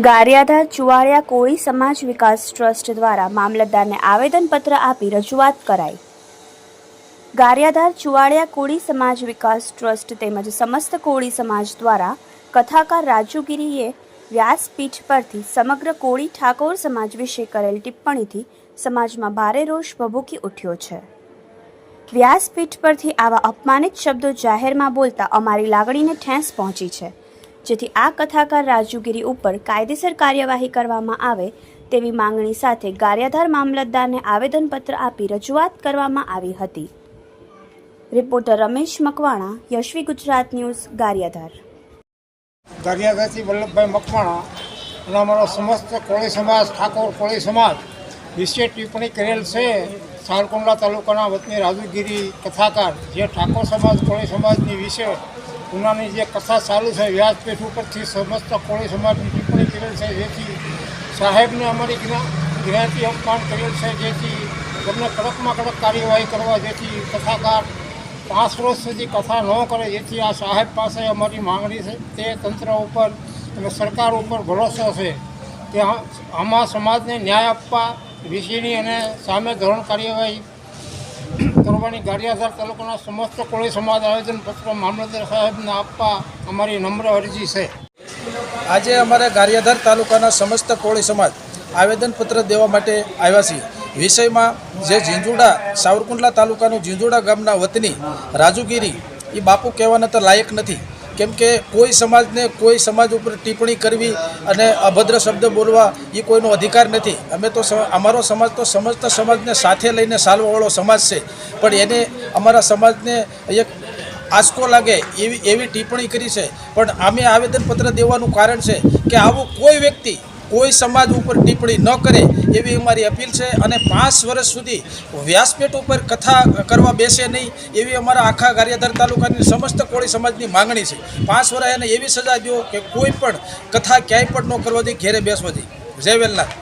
ગારિયાધાર ચુવાડિયા કોળી સમાજ વિકાસ ટ્રસ્ટ દ્વારા મામલતદારને આવેદનપત્ર આપી રજૂઆત કરાઈ. ગારિયાધાર ચુવાડિયા કોળી સમાજ વિકાસ ટ્રસ્ટ તેમજ સમસ્ત કોળી સમાજ દ્વારા કથાકાર રાજુગીરીએ વ્યાસપીઠ પરથી સમગ્ર કોળી ઠાકોર સમાજ વિશે કરેલ ટિપ્પણીથી સમાજમાં ભારે રોષ ભભૂકી ઉઠ્યો છે. વ્યાસપીઠ પરથી આવા અપમાનિત શબ્દો જાહેરમાં બોલતા અમારી લાગણીને ઠેંસ પહોંચી છે. જેથી આ કથાકાર રાજુગીરી ઉપર કાયદેસર કાર્યવાહી કરવામાં આવે તેવી માંગણી સાથે ગારિયાધાર મામલતદારને આવેદનપત્ર આપી રજૂઆત કરવામાં આવી હતી. Reporter Ramesh Makwana, Yashvi Gujarat news, Gariyadhar. ગારિયાધારથી Vallabhbhai Makwana અને અમારો સમસ્ત કોળી સમાજ, ઠાકોર કોળી સમાજ વિશે ટિપ્પણી કરેલ છે સારકુંડલા તાલુકાના વતની રાજુગીરી કથાકાર, જે ઠાકોર સમાજ, કોળી સમાજની વિશે ઉનાની જે કથા ચાલુ છે, વ્યાસપીઠ ઉપરથી સમસ્ત કોળી સમાજની ટિપ્પણી કરેલ છે, જેથી સાહેબને અમારી જ્ઞા- જ્ઞાતિ અપમાન કરેલ છે, જેથી તમને કડકમાં કડક કાર્યવાહી કરવા, જેથી કથાકાર પાંચ વર્ષ સુધી કથા ન કરે, જેથી આ સાહેબ પાસે અમારી માંગણી છે, તે તંત્ર ઉપર અને સરકાર ઉપર ભરોસો છે. કે આમાં સમાજને ન્યાય આપવા વિશેની અને સામે ધોરણ કાર્યવાહી કરવાની ગારિયાધાર તાલુકાના સમસ્ત કોળી સમાજ આવેદનપત્ર મામલતદાર સાહેબને આપવા અમારી નમ્ર અરજી છે. આજે અમારે ગારિયાધાર તાલુકાના સમસ્ત કોળી સમાજ આવેદનપત્ર દેવા માટે આવ્યા છીએ. વિષયમાં જે ઝીંઝુડા, સાવરકુંડલા તાલુકાનું ઝીંઝુડા ગામના વતની રાજુગીરી એ બાપુ કહેવાના તો લાયક નથી. કેમ કે કોઈ સમાજને, કોઈ સમાજ ઉપર ટિપ્પણી કરવી અને અભદ્ર શબ્દ બોલવા એ કોઈનો અધિકાર નથી. અમે તો અમારો સમાજ તો સમજતા સમાજને સાથે લઈને સાલવાવાળો સમાજ છે. પણ એને અમારા સમાજને એક આંચકો લાગે એવી એવી ટિપ્પણી કરી છે. પણ અમે આવેદનપત્ર દેવાનું કારણ છે કે આવું કોઈ વ્યક્તિ કોઈ સમાજ ઉપર ટિપ્પણી ન કરે એવી અમારી અપીલ છે અને પાંચ વર્ષ સુધી વ્યાસપીઠ ઉપર કથા કરવા બેસે નહીં એવી અમારા આખા ગારિયાધાર તાલુકાની સમસ્ત કોળી સમાજની માંગણી છે. પાંચ વર્ષ એને એવી સજા દો કે કોઈ પણ કથા ક્યાંય પણ ન કરવા દે, ઘેરે બેસવા દે. જય વેલનાથ.